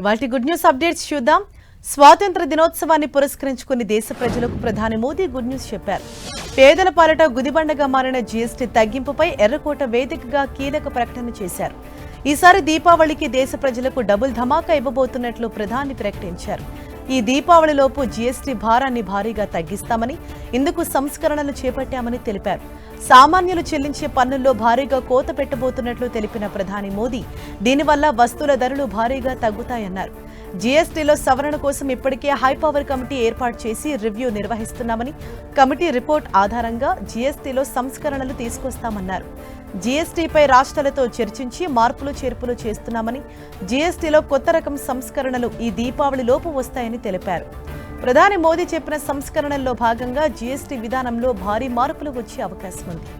ఇవాటి good news updates చూద్దాం. స్వాతంత్ర దినోత్సవాన్ని పురస్కరించుకుని దేశ ప్రజలకు ప్రధాని మోదీ గుడ్ న్యూస్ చెప్పారు. పేదల పాలట గుదిబండగా మారిన జీఎస్టీ తగ్గింపుపై ఎర్రకోట వేదికగా కీలక ప్రకటన చేశారు. ఈసారి దీపావళికి దేశ ప్రజలకు డబుల్ ధమాకా ఇవ్వబోతున్నట్లు ప్రధాని ప్రకటించారు. ఈ దీపావళిలోపు జీఎస్టీ భారాన్ని భారీగా తగ్గిస్తామని ఇందుకు సంస్కరణలు చేపట్టామని తెలిపారు. సామాన్యులు చెల్లించే పన్నుల్లో భారీగా కోత పెట్టబోతున్నట్లు తెలిపిన ప్రధాని మోదీ దీనివల్ల వస్తువుల ధరలు భారీగా తగ్గుతాయన్నారు. జీఎస్టీలో సవరణ కోసం ఇప్పటికే హైపవర్ కమిటీ ఏర్పాటు చేసి రివ్యూ నిర్వహిస్తున్నామని కమిటీ రిపోర్ట్ ఆధారంగా జీఎస్టీలో సంస్కరణలు తీసుకొస్తామన్నారు. జీఎస్టీపై రాష్ట్రాలతో చర్చించి మార్పులు చేర్పులు చేస్తున్నామని జీఎస్టీలో కొత్త రకం సంస్కరణలు ఈ దీపావళిలోపు వస్తాయని తెలిపారు. ప్రధాని మోదీ చెప్పిన సంస్కరణల్లో భాగంగా జీఎస్టీ విధానంలో భారీ మార్పులు వచ్చే అవకాశం ఉంది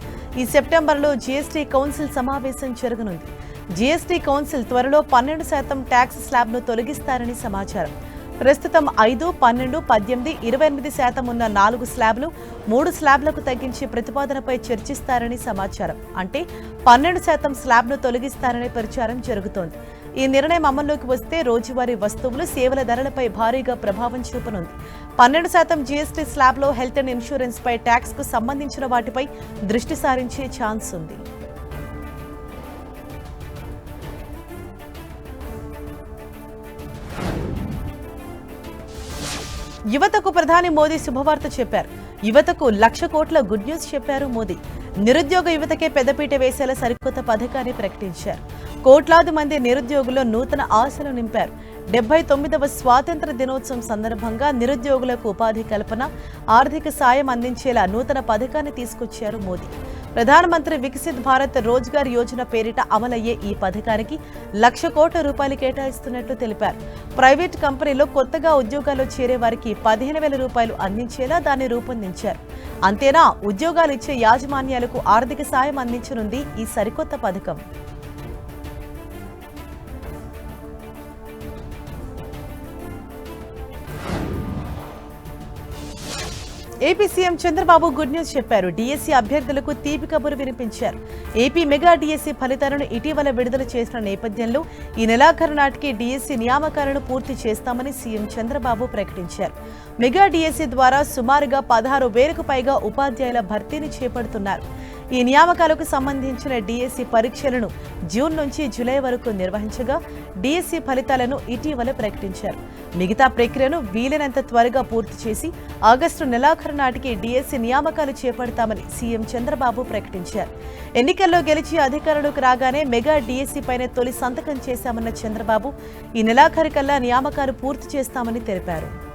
ఈ సెప్టెంబర్లో జీఎస్టీ కౌన్సిల్ సమావేశం జరగనుంది. జీఎస్టీ కౌన్సిల్ త్వరలో పన్నెండు శాతం ట్యాక్స్ స్లాబ్ను తొలగిస్తారని సమాచారం. ప్రస్తుతం ఐదు పన్నెండు పద్దెనిమిది ఇరవై ఎనిమిది శాతం ఉన్న నాలుగు స్లాబ్లు మూడు స్లాబ్లకు తగ్గించి ప్రతిపాదనపై చర్చిస్తారని సమాచారం. అంటే పన్నెండు శాతం స్లాబ్ను తొలగిస్తారనే ప్రచారం జరుగుతోంది. ఈ నిర్ణయం అమల్లోకి వస్తే రోజువారీ వస్తువులు సేవల ధరలపై భారీగా ప్రభావం చూపనుంది. పన్నెండు శాతం జీఎస్టీ స్లాబ్లో హెల్త్ అండ్ ఇన్సూరెన్స్పై ట్యాక్స్కు సంబంధించిన వాటిపై దృష్టి సారించే ఛాన్స్ ఉంది. యువతకు ప్రధాని మోదీ శుభవార్త చెప్పారు. యువతకు లక్ష కోట్ల గుడ్ న్యూస్ చెప్పారు మోదీ. నిరుద్యోగ యువతకే పెద్దపీట వేసేలా సరికొత్త పథకాన్ని ప్రకటించారు. కోట్లాది మంది నిరుద్యోగులు నూతన ఆశలు నింపారు. డెబ్బై తొమ్మిదవ స్వాతంత్ర దినోత్సవం సందర్భంగా నిరుద్యోగులకు ఉపాధి కల్పన ఆర్థిక సాయం అందించేలా నూతన పథకాన్ని తీసుకొచ్చారు మోదీ. ప్రధానమంత్రి వికసిత్ భారత్ రోజ్గార్ యోజన పేరిట అమలయ్యే ఈ పథకానికి లక్ష కోట్ల రూపాయలు కేటాయిస్తున్నట్లు తెలిపారు. ప్రైవేట్ కంపెనీలో కొత్తగా ఉద్యోగాల్లో చేరే వారికి పదిహేను వేల రూపాయలు అందించేలా దాన్ని రూపొందించారు. అంతేనా ఉద్యోగాలు ఇచ్చే యాజమాన్యాలకు ఆర్థిక సాయం అందించనుంది ఈ సరికొత్త పథకం. AP CM Chandrababu good news చెప్పారు. డిఎస్సీ అభ్యర్థులకు తీపి కబురు వినిపించారు. ఏపీ మెగా డిఎస్సీ ఫలితాలను ఇటీవల విడుదల చేసిన నేపథ్యంలో ఈ నెలాఖరు నాటికి డిఎస్సీ నియామకాలను పూర్తి చేస్తామని సీఎం చంద్రబాబు ప్రకటించారు. మెగా డిఎస్సీ ద్వారా సుమారుగా పదహారు వేలకు పైగా ఉపాధ్యాయుల భర్తీని చేపడుతున్నారు. ఈ నియామకాలకు సంబంధించిన డిఎస్సి పరీక్షలను జూన్ నుంచి జూలై వరకు నిర్వహించగా డిఎస్సి ఫలితాలను ఇటీవల ప్రకటించారు. మిగతా ప్రక్రియను వీలైనంత త్వరగా పూర్తి చేసి ఆగస్టు నెలాఖరు నాటికి డిఎస్సి నియామకాలు చేపడతామని సీఎం చంద్రబాబు ప్రకటించారు. ఎన్నికల్లో గెలిచి అధికారంలోకి రాగానే మెగా డిఎస్సి పైన తొలి సంతకం చేశామన్న చంద్రబాబు ఈ నెలాఖరు కల్లా నియామకాలు పూర్తి చేస్తామని తెలిపారు.